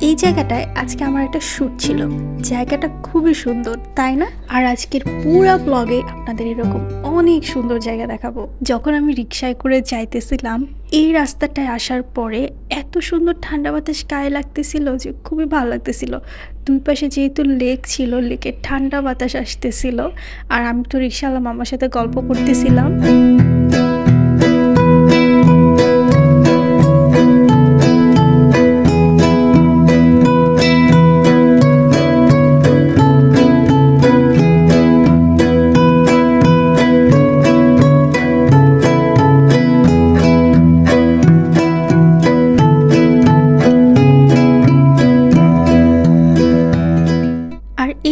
এই জায়গাটায় আজকে আমার একটা শ্যুট ছিল। জায়গাটা খুবই সুন্দর, তাই না? আর আজকের পুরো ব্লগে আপনাদের এরকম অনেক সুন্দর জায়গা দেখাবো। যখন আমি রিক্সায় করে যাইতেছিলাম, এই রাস্তাটায় আসার পরে এত সুন্দর ঠান্ডা বাতাস গায়ে লাগতেছিল যে খুবই ভালো লাগতেছিল। দুই পাশে যেহেতু লেক ছিল লেকের ঠান্ডা বাতাস আসতেছিল। আর আমি তো রিক্সাওয়ালা মামার সাথে গল্প করতেছিলাম।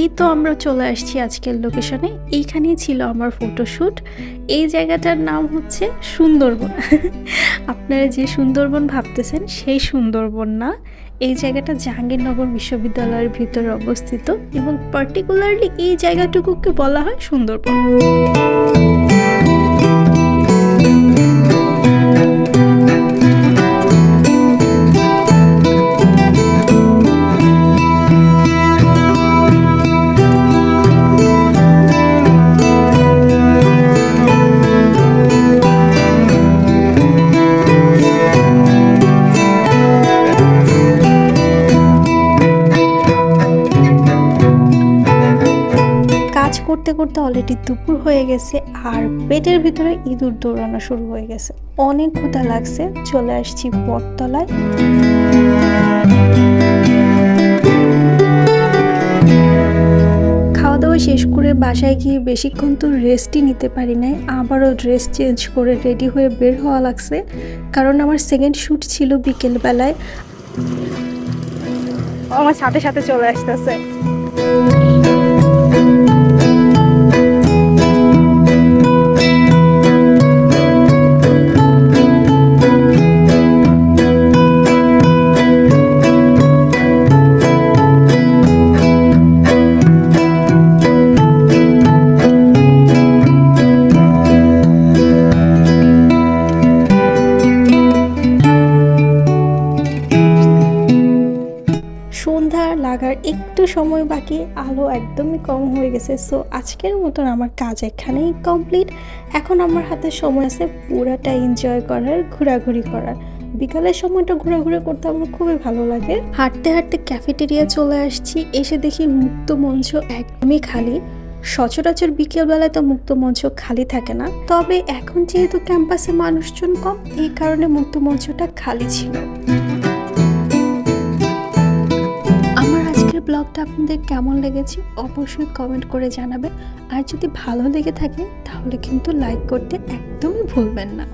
এই তো আমরা চলে আসছি আজকের লোকেশনে এইখানেই ছিল আমার ফটোশ্যুট এই জায়গাটার নাম হচ্ছে সুন্দরবন। আপনারা যে সুন্দরবন ভাবতেছেন, সেই সুন্দরবন না। এই জায়গাটা জাহাঙ্গীরনগর বিশ্ববিদ্যালয়ের ভিতরে অবস্থিত এবং পার্টিকুলারলি এই জায়গাটুকুকে বলা হয় সুন্দরবন। করতে অলরেডি দুপুর হয়ে গেছে আর পেটের ভিতরে ইঁদুর দৌড়ানো শুরু হয়ে গেছে। অনেক ক্ষুধা লাগছে, চলে আসছি বটতলায়। খাওয়া দাওয়া শেষ করে বাসায় গিয়ে বেশিক্ষণ তো রেস্টই নিতে পারি নাই, আবারও ড্রেস চেঞ্জ করে রেডি হয়ে বের হওয়া লাগছে, কারণ আমার সেকেন্ড শ্যুট ছিল বিকেলবেলায়। আমার সাথে সাথে চলে আসতেছে। সন্ধ্যা লাগার একটু সময় বাকি, আলো একদমই কম হয়ে গেছে। সো আজকের মতন আমার কাজ এখানেই কমপ্লিট এখন আমার হাতে সময় আছে পুরাটা এনজয় করার, ঘোরাঘুরি করার। বিকালের সময়টা ঘোরাঘুরি করতে আমার খুবই ভালো লাগে। হাঁটতে হাঁটতে ক্যাফেটেরিয়া চলে আসছি, এসে দেখি মুক্ত মঞ্চ একদমই খালি। সচরাচর বিকেলবেলায় তো মুক্ত মঞ্চ খালি থাকে না। তবে এখন যেহেতু ক্যাম্পাসে মানুষজন কম, এই কারণে মুক্ত মঞ্চটা খালি ছিল। ব্লগটা আপনাদের কেমন লেগেছে অবশ্যই কমেন্ট করে জানাবেন। আর যদি ভালো লেগে থাকে, তাহলে কিন্তু লাইক করতে একদমই ভুলবেন না।